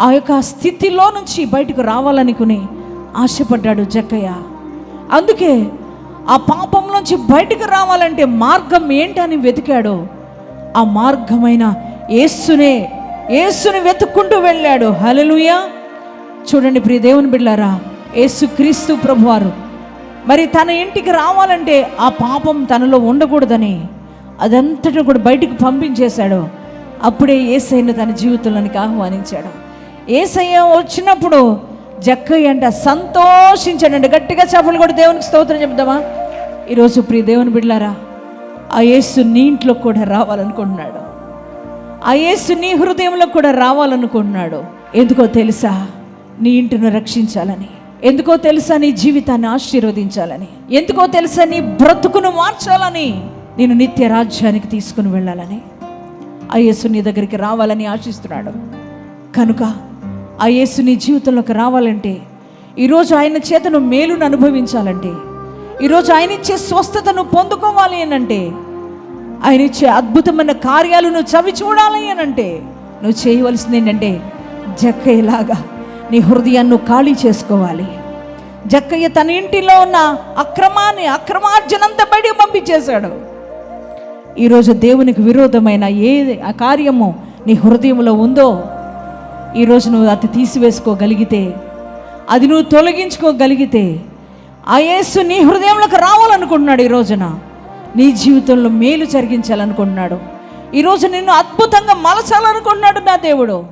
ఆ యొక్క స్థితిలో నుంచి బయటకు రావాలనుకుని ఆశపడ్డాడు జక్కయ్య అందుకే ఆ పాపం నుంచి బయటకు రావాలంటే మార్గం ఏంటని వెతికాడు. ఆ మార్గమైన ఏసునే ఏసుని వెతుక్కుంటూ వెళ్ళాడు. హల్లెలూయా. చూడండి ప్రియ దేవుని బిళ్ళారా ఏసు క్రీస్తు ప్రభువారు. మరి తన ఇంటికి రావాలంటే ఆ పాపం తనలో ఉండకూడదని అదంతటా కూడా బయటికి పంపించేశాడు. అప్పుడే ఏసైను తన జీవితంలోనికి ఆహ్వానించాడు. ఏసయ్య వచ్చినప్పుడు జక్కయ్య అంట సంతోషించాడండి గట్టిగా చేపలు కూడా దేవునికి స్తోత్రం చెప్దామా? ఈరోజు ప్రియ దేవుని బిడ్లారా ఆ యేసు నీ ఇంట్లో కూడా రావాలనుకుంటున్నాడు. ఆ యేసు నీ హృదయంలో కూడా రావాలనుకుంటున్నాడు. ఎందుకో తెలుసా? నీ ఇంటిని రక్షించాలని. ఎందుకో తెలుసా? నీ జీవితాన్ని ఆశీర్వదించాలని. ఎందుకో తెలుసా? నీ బ్రతుకును మార్చాలని. నేను నిత్య రాజ్యానికి తీసుకుని వెళ్ళాలని. ఆ యేసు నీ దగ్గరికి రావాలని ఆశిస్తున్నాడు. కనుక ఆ యేసు నీ జీవితంలోకి రావాలంటే ఈరోజు ఆయన చేతను మేలును అనుభవించాలంటే ఈరోజు ఆయన ఇచ్చే స్వస్థతను పొందుకోవాలి అని అంటే ఆయన ఇచ్చే అద్భుతమైన కార్యాలు నువ్వు చవి చూడాలి అనంటే అంటే నువ్వు చేయవలసింది ఏంటంటే జక్కయ్యలాగా నీ హృదయాన్ని నువ్వు ఖాళీ చేసుకోవాలి. జక్కయ్య తన ఇంటిలో ఉన్న అక్రమాన్ని అక్రమార్జనంతా బయటికి పంపించేశాడు. ఈరోజు దేవునికి విరోధమైన ఏ ఆ కార్యము నీ హృదయంలో ఉందో ఈరోజు నువ్వు అది తీసివేసుకోగలిగితే అది నువ్వు తొలగించుకోగలిగితే ఆ యేసు నీ హృదయంలోకి రావాలనుకుంటున్నాడు ఈ రోజున. నీ జీవితంలో మేలు జరిగించాలనుకుంటున్నాడు. ఈరోజు నిన్ను అద్భుతంగా మలచాలనుకుంటున్నాడు నా దేవుడు.